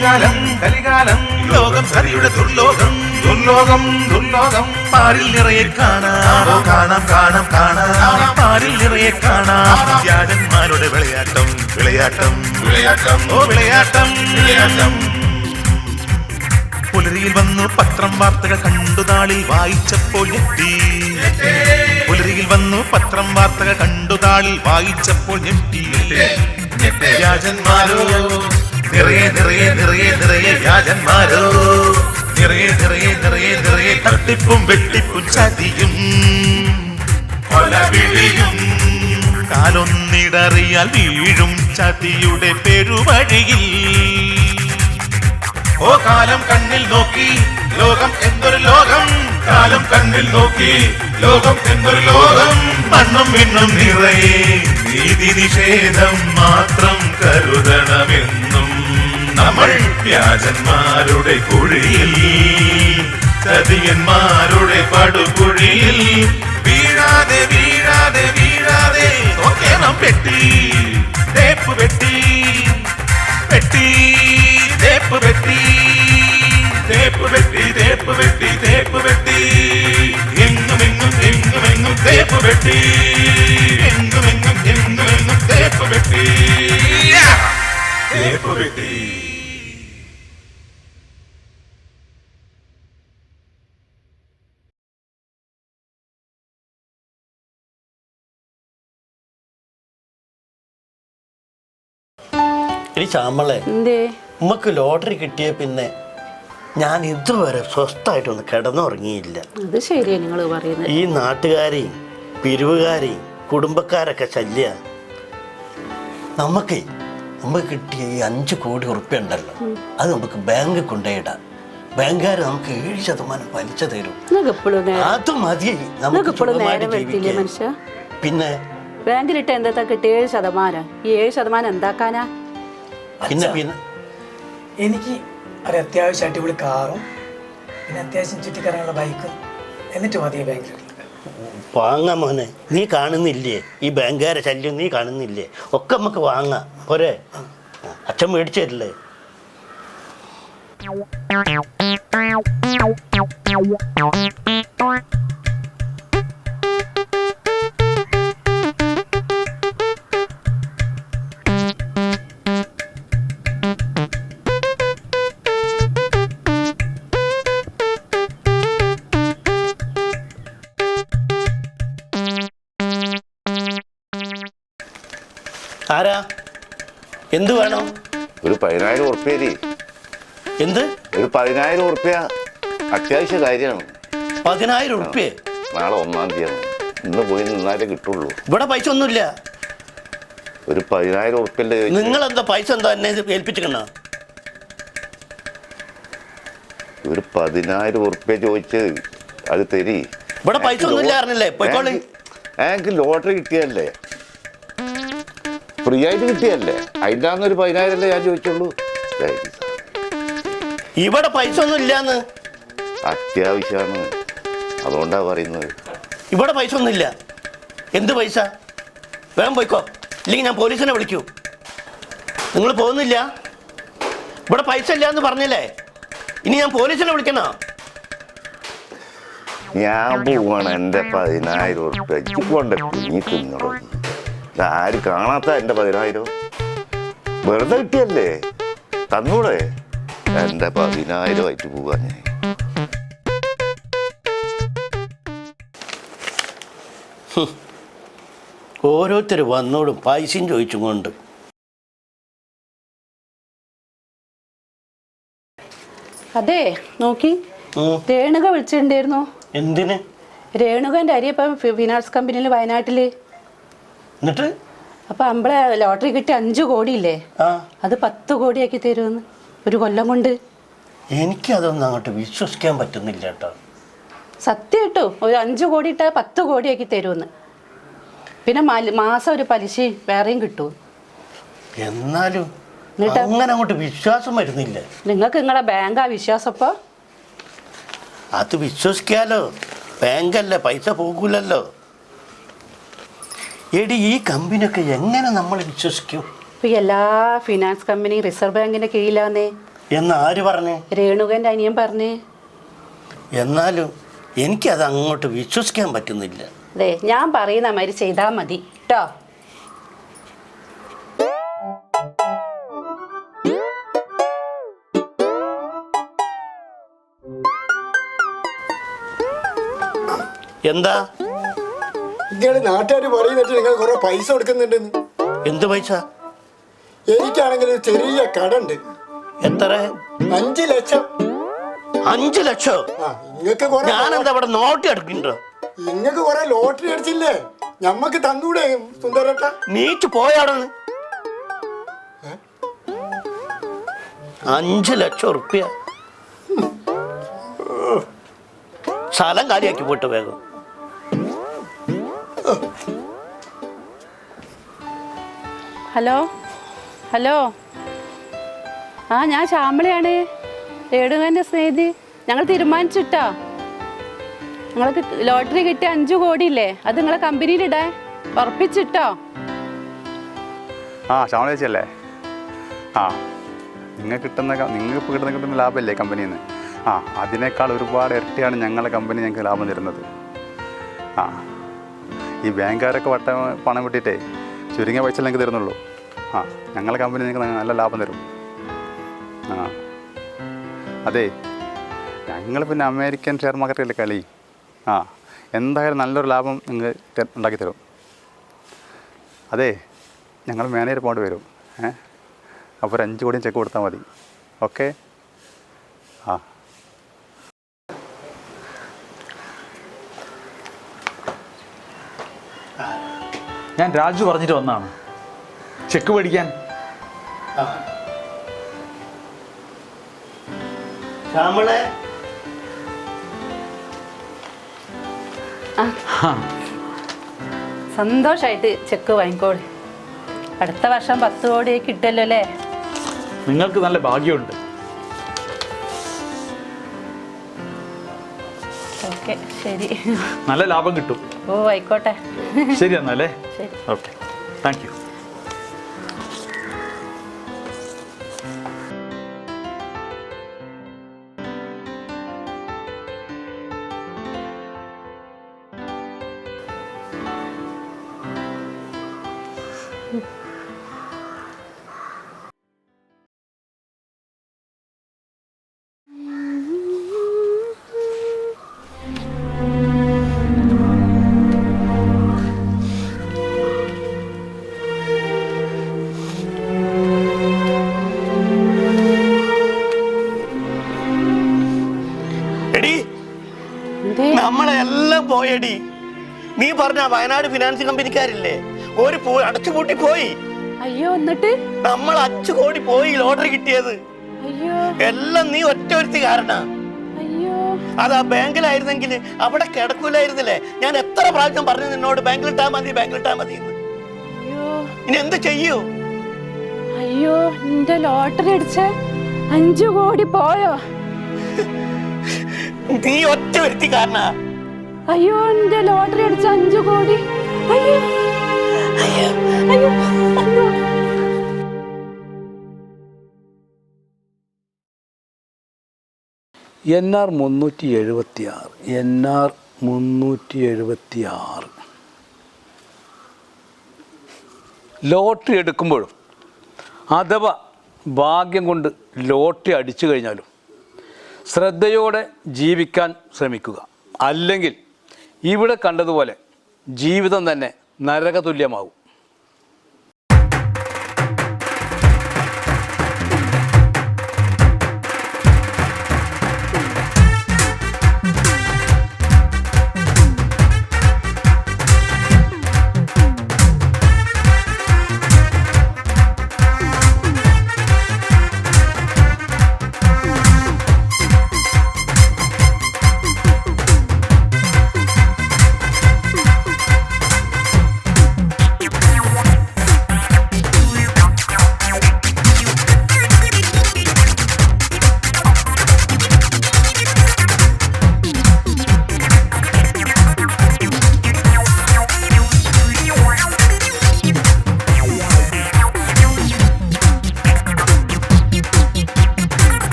കലികാലം കലികാലം. ലോകം കലിയുടെ ദുർലോകം. ദുർലോകം ദുർലോകം. പാരിൽ നിറയെ കാണാം. കാണാം കാണാം കാണാം. പാരിൽ നിറയെ കാണാം. വ്യാജന്മാരുടെ വിളയാട്ടം വിളയാട്ടം. വിളയാട്ടം. ഓ വിളയാട്ടം. വിളയാട്ടം. പുലരിയിൽ വന്നു പത്രം വാർത്തകൾ കണ്ടു താളിൽ വായിച്ചപ്പോൾ ഞെട്ടി. പുലരിയിൽ വന്നു പത്രം വാർത്തകൾ കണ്ടു താളിൽ വായിച്ചപ്പോൾ ഞെട്ടി. വ്യാജന്മാരോ? നിറയെ നിറയെ നിറയെ നിറയെ വ്യാജന്മാരോ നിറയെ നിറയെ നിറയെ നിറയെ തട്ടിപ്പും വെട്ടിപ്പും ചതിയും. കാലൊന്നിടറിയാൽ വീഴും ചതിയുടെ പെരുവഴിയിൽ. ഓ കാലം കണ്ണിൽ നോക്കി ലോകം എന്തൊരു ലോകം? കാലം കണ്ണിൽ നോക്കി ലോകം എന്തൊരു ലോകം? മണ്ണും മിണ്ണും നിറയെ നീതി നിഷേധം മാത്രം കരുതണമെന്നും നമ്മൾ വ്യാജന്മാരുടെ കുഴിയിൽ ചതിയന്മാരുടെ പടുകുഴിയിൽ. വീഴാതെ വീഴാതെ വീഴാതെ നോക്കേണം പെട്ടി തേപ്പ് പെട്ടി പെട്ടി തേപ്പ് പെട്ടി തേപ്പ് പെട്ടി തേപ്പ് പെട്ടി തേപ്പ് പെട്ടി എങ്ങും എങ്ങും എങ്ങും എങ്ങും തേപ്പ് പെട്ടി എങ്ങും എങ്ങും എങ്ങും എങ്ങും തേപ്പ് പെട്ടി തേപ്പ് പെട്ടി ഈ ചാമളെ എന്തേ? നമുക്ക് ലോട്ടറി കിട്ടിയ പിന്നെ ഞാൻ ഇതുവരെ സ്വസ്ഥമായിട്ടൊന്ന് കിടന്നുറങ്ങിയില്ല. അത് ശരിയാ നിങ്ങൾ പറയുന്നത്. ഈ നാട്ടുകാരെയും പിരിവുകാരെയും കുടുംബക്കാരൊക്കെ ശല്യ. നമുക്ക് നമുക്ക് കിട്ടിയ ഈ അഞ്ച് കോടി ഉറുപ്പ്യ ഉണ്ടല്ലോ അത് നമുക്ക് ബാങ്കിൽ കൊണ്ടുപോയിടാം ബാങ്കുകാർ നമുക്ക് ഏഴ് ശതമാനം പലിശ തരും. നിങ്ങൾക്ക് ഇപ്പോഴും നേരം അത് മതി. നിങ്ങൾക്ക് നമുക്ക് ഇപ്പോഴും സുഖമായിട്ട് നേരം വെളുത്തില്ലേ ജീവിക്കാൻ. മനുഷ്യ? പിന്നെ ബാങ്കിലിട്ട് എന്താ കിട്ടിയ ഏഴ് ശതമാനം? ഈ ഏഴ് ശതമാനം എന്താക്കാനാ? പിന്നെ പിന്നെ? എനിക്ക് ഒരു അത്യാവശ്യം അടിപൊളി കാറും പിന്നെ അത്യാവശ്യം ചുറ്റിക്കറങ്ങുള്ള ബൈക്കും എന്നിട്ട് മതി ബാങ്ക് വാങ്ങാം മോനെ. നീ കാണുന്നില്ലേ? ഈ ബാങ്കുകാരെ ശല്യം നീ കാണുന്നില്ലേ? ഒക്കെ നമുക്ക് വാങ്ങാം. പോരെ. അച്ഛൻ മേടിച്ചു തരില്ലേ? ആരാ എന്ത് വേണം? ഒരു പതിനായിരം ഉറുപ്പ്യരി എന്ത്? ഒരു പതിനായിരം ഉറുപ്പ്യ അത്യാവശ്യ കാര്യമാണ്. പതിനായിരം ഉറുപ്പ്യ? നാളെ ഒന്നാം തീയതിയാണ്. ഇന്ന് പോയി നിന്നാലേ കിട്ടുള്ളൂ. ഇവിടെ പൈസ ഒന്നുമില്ല. ഒരു പതിനായിരം ഉറുപ്പ്യല്ലേ നിങ്ങൾ എന്താ പൈസ എന്താ എന്നെ ഏൽപ്പിച്ചിക്കണ ഒരു പതിനായിരം ഉറുപ്പ്യ ചോദിച്ച് അത് തരി. ഇവിടെ പൈസ ഒന്നുമില്ല അറിഞ്ഞില്ലേ പോയിക്കോളി. എനിക്ക് ലോട്ടറി കിട്ടിയല്ലേ ഫ്രീ ആയിട്ട് കിട്ടിയല്ലേ അതിന്റെ അന്ന് ഒരു പതിനായിരം അല്ലേ ഞാൻ ചോദിച്ചുള്ളൂ. ഇവിടെ പൈസ ഒന്നും ഇല്ലാന്ന്. അത്യാവശ്യമാണ്. അതുകൊണ്ടാ പറയുന്നത്. ഇവിടെ പൈസ ഒന്നും ഇല്ല. എന്ത് പൈസ? വേഗം പോയിക്കോ. ഇല്ലെങ്കിൽ ഞാൻ പോലീസിനെ വിളിക്കൂ. നിങ്ങൾ പോകുന്നില്ല? ഇവിടെ പൈസ ഇല്ല എന്ന് പറഞ്ഞില്ലേ? ഇനി ഞാൻ പോലീസിനെ വിളിക്കണോ? ഞാൻ പോവാണ്. എന്റെ പതിനായിരം ഉറുപ്പ്യ. കൊണ്ട് കുഞ്ഞി തിന്നണം ആരും കാണാത്ത എന്റെ പതിനായിരം? വെറുതെ കിട്ടിയല്ലേ? തന്നൂടെ? എന്റെ പതിനായിരം ആയിട്ട് പോവാ ഞാൻ. ഓരോരുത്തർ വന്നോടും പൈസയും ചോദിച്ചും കൊണ്ട്. അതെ നോക്കി. രേണുക വിളിച്ചിട്ടുണ്ടായിരുന്നു? എന്തിന്? രേണുകന്റെ എന്റെ അരിയപ്പം ഫിനാൻസ് കമ്പനിയിൽ വയനാട്ടിൽ. എന്നിട്ട്? അപ്പൊ നമ്മളെ ലോട്ടറി കിട്ടി അഞ്ചു കോടി ഇല്ലേ ആ. അത് പത്ത് കോടിയാക്കി തരുമെന്ന്. ഒരു കൊല്ലം കൊണ്ട്. എനിക്ക് അതൊന്നും അങ്ങോട്ട് വിശ്വസിക്കാൻ പറ്റുന്നില്ല കേട്ടോ. സത്യം കേട്ടോ ഒരു അഞ്ചു കോടി ഇട്ടാൽ പത്ത് കോടിയാക്കി തരുമെന്ന്. പിന്നെ മാസം ഒരു പലിശ വേറെയും കിട്ടും. എന്നാലും? അങ്ങനെ അങ്ങോട്ട് വിശ്വാസം വരുന്നില്ല. നിങ്ങൾക്ക് നിങ്ങളെ ബാങ്കാ വിശ്വാസം ഇപ്പോൾ അത് വിശ്വസിക്കാലോ. ബാങ്കല്ലേ പൈസ പോകൂലല്ലോ. എടി ഈ കമ്പനിയൊക്കെ എങ്ങനെ നമ്മൾ വിശ്വസിക്കും? ഇപ്പൊ എല്ലാ ഫിനാൻസ് കമ്പനിയും റിസർവ് ബാങ്കിന്റെ കീഴിലാന്നേ. എന്ന് ആര് പറഞ്ഞേ? രേണുകന്റെ അനിയൻ പറഞ്ഞേ. എന്നാലും അത് അങ്ങോട്ട് വിശ്വസിക്കാൻ പറ്റുന്നില്ല. അതെ ഞാൻ പറയുന്ന മാതിരി ചെയ്താൽ മതി കേട്ടോ എന്താ? നിങ്ങൾ നാട്ടുകാർ പറയുന്നിട്ട് നിങ്ങൾ കുറെ പൈസ കൊടുക്കുന്നുണ്ടെന്ന് എന്ത് പൈസ? എനിക്കാണെങ്കിൽ ഒരു ചെറിയ കട ഉണ്ട് എത്ര? അഞ്ചു ലക്ഷം. അഞ്ചു ലക്ഷം? ആ നിങ്ങൾക്ക് കുറെ ഞാനെന്താ ഇവിടെ നോട്ടി എടുക്കുന്നുണ്ടോ നിങ്ങൾക്ക് കുറെ ലോട്ടറി അടിച്ചില്ലേ? ഞമ്മക്ക് തന്നൂടെ സുന്ദരട്ട. നീറ്റ് പോയാണ് അഞ്ചു ലക്ഷം ഉറുപ്പ്യ. സ്ഥലം കാര്യമാക്കി പോയിട്ട് വേഗം. ഹലോ? ഹലോ? ആ ഞാൻ ശ്യാമളയാണ്. ഏടുകാന്റെ സ്നേഹിതി ഞങ്ങൾ തീരുമാനിച്ചിട്ടോ. നിങ്ങൾക്ക് ലോട്ടറി കിട്ടിയ അഞ്ചു കോടി ഇല്ലേ അത് നിങ്ങളെ കമ്പനിയിലിടാൻ ഉറപ്പിച്ചിട്ടോ? ആ ശ്യാമള ചേച്ചിയല്ലേ ആ നിങ്ങൾക്ക് കിട്ടുന്ന നിങ്ങൾക്ക് ഇപ്പോൾ കിട്ടുന്ന കിട്ടുന്ന ലാഭമല്ലേ കമ്പനിയിൽ നിന്ന് ആ അതിനേക്കാൾ ഒരുപാട് ഇരട്ടിയാണ് ഞങ്ങളുടെ കമ്പനി ഞങ്ങൾക്ക് ലാഭം തരുന്നത്. ആ ഈ ബാങ്കുകാരൊക്കെ വട്ട പണം വിട്ടിട്ടേ ചുരുങ്ങിയ പൈസ നിങ്ങൾക്ക് തരുന്നുള്ളൂ. ആ ഞങ്ങളുടെ കമ്പനി നിങ്ങൾക്ക് നല്ല ലാഭം തരും. ആ. അതെ ഞങ്ങൾ പിന്നെ അമേരിക്കൻ ഷെയർ മാർക്കറ്റിലെ കളി. ആ എന്തായാലും നല്ലൊരു ലാഭം നിങ്ങൾ ഉണ്ടാക്കി തരും. അതെ ഞങ്ങൾ മാനേജർ പോകേണ്ടി വരും. ഏ? അപ്പോൾ ഒരു അഞ്ച് കോടിയും ചെക്ക് കൊടുത്താൽ മതി. ഓക്കെ ആ. ഞാൻ രാജു പറഞ്ഞിട്ട് വന്നാണ് ചെക്ക് മേടിക്കാൻ. ശ്യാമളെ. സന്തോഷായിട്ട് ചെക്ക് വാങ്ങിക്കോളി. അടുത്ത വർഷം പത്ത് കോടി കിട്ടല്ലോ അല്ലേ? നിങ്ങൾക്ക് നല്ല ഭാഗ്യമുണ്ട്. ഓക്കെ ശരി. നല്ല ലാഭം കിട്ടും. ഓ ആയിക്കോട്ടെ. ശരി എന്നാലേ. ഓക്കെ. Thank you. എന്തേ? നമ്മളെ എല്ലാം പോയടി. നീ പറഞ്ഞ വയനാട് ഫിനാൻസ് കമ്പനിക്കാരില്ലേ? ഒരു അടച്ചുപൂട്ടി പോയി. അയ്യോ എന്നിട്ട്? നമ്മൾ അച്ചു കോടി പോയി ലോട്ടറി കിട്ടിയത്. അയ്യോ. എല്ലാം നീ ഒറ്റ ഒരുത്തി കാരണ. അയ്യോ. അത് ആ ബാങ്കിലായിരുന്നെങ്കിൽ അവിടെ കിടക്കൂലായിരുന്നില്ലേ? ഞാൻ എത്ര പ്രാവശ്യം പറഞ്ഞു നിന്നോട് ബാങ്കിൽ ഇട്ടാ മതി ബാങ്കിൽ ഇട്ടാ മതി അയ്യോ. ഇനി എന്ത് ചെയ്യൂ? അയ്യോ നിന്റെ ലോട്ടറി അടിച്ച അഞ്ചു കോടി പോയോ? നീ ഒറ്റ വരുത്തി കാരണ. അയ്യോ എന്റെ ലോട്ടറി അടിച്ച അഞ്ചു കോടി. അയ്യോ അയ്യോ അയ്യോ അയ്യോ. എൻ ആർ മുന്നൂറ്റി എഴുപത്തി ആറ് എൻ ആർ മുന്നൂറ്റി എഴുപത്തി ആറ് ലോട്ടറി എടുക്കുമ്പോഴും അഥവാ ഭാഗ്യം കൊണ്ട് ലോട്ടറി അടിച്ചു കഴിഞ്ഞാലും ശ്രദ്ധയോടെ ജീവിക്കാൻ ശ്രമിക്കുക. അല്ലെങ്കിൽ ഇവിടെ കണ്ടതുപോലെ ജീവിതം തന്നെ നരകതുല്യമാവും